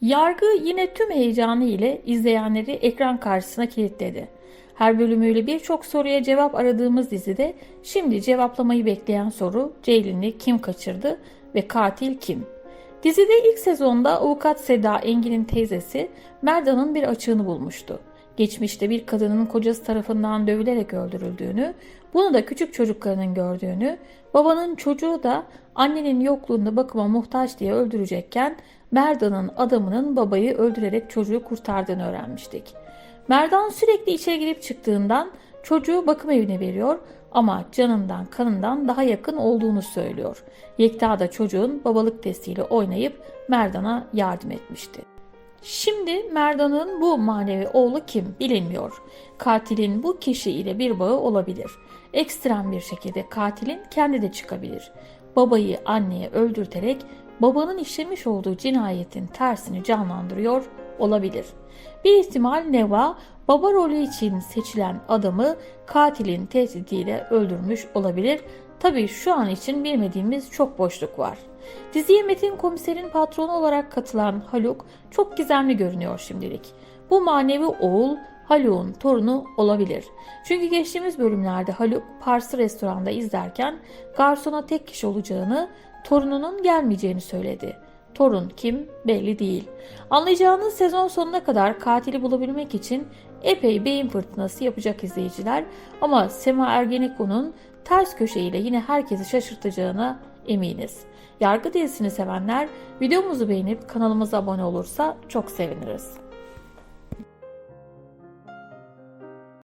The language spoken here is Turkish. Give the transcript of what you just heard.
Yargı yine tüm heyecanı ile izleyenleri ekran karşısına kilitledi. Her bölümüyle birçok soruya cevap aradığımız dizide şimdi cevaplamayı bekleyen soru Ceylin'i kim kaçırdı ve katil kim? Dizide ilk sezonda avukat Seda Engin'in teyzesi Merdan'ın bir açığını bulmuştu. Geçmişte bir kadının kocası tarafından dövülerek öldürüldüğünü, bunu da küçük çocuklarının gördüğünü, babanın çocuğu da annenin yokluğunda bakıma muhtaç diye öldürecekken Merdan'ın adamının babayı öldürerek çocuğu kurtardığını öğrenmiştik. Merdan sürekli içeri girip çıktığından çocuğu bakım evine veriyor ama canından kanından daha yakın olduğunu söylüyor. Yekta da çocuğun babalık testiyle oynayıp Merdan'a yardım etmişti. Şimdi Merdan'ın bu manevi oğlu kim bilinmiyor. Katilin bu kişi ile bir bağı olabilir. Ekstrem bir şekilde katilin kendi de çıkabilir. Babayı anneye öldürterek babanın işlemiş olduğu cinayetin tersini canlandırıyor olabilir. Bir ihtimal Neva baba rolü için seçilen adamı katilin tehdidiyle öldürmüş olabilir. Tabii şu an için bilmediğimiz çok boşluk var. Diziye Metin komiserin patronu olarak katılan Haluk çok gizemli görünüyor şimdilik. Bu manevi oğul Haluk'un torunu olabilir. Çünkü geçtiğimiz bölümlerde Haluk Pars'ı restoranda izlerken garsona tek kişi olacağını, torununun gelmeyeceğini söyledi. Torun kim belli değil. Anlayacağınız sezon sonuna kadar katili bulabilmek için epey beyin fırtınası yapacak izleyiciler ama Sema Ergeniko'nun ters köşeyle yine herkesi şaşırtacağına eminiz. Yargı dizisini sevenler videomuzu beğenip kanalımıza abone olursa çok seviniriz.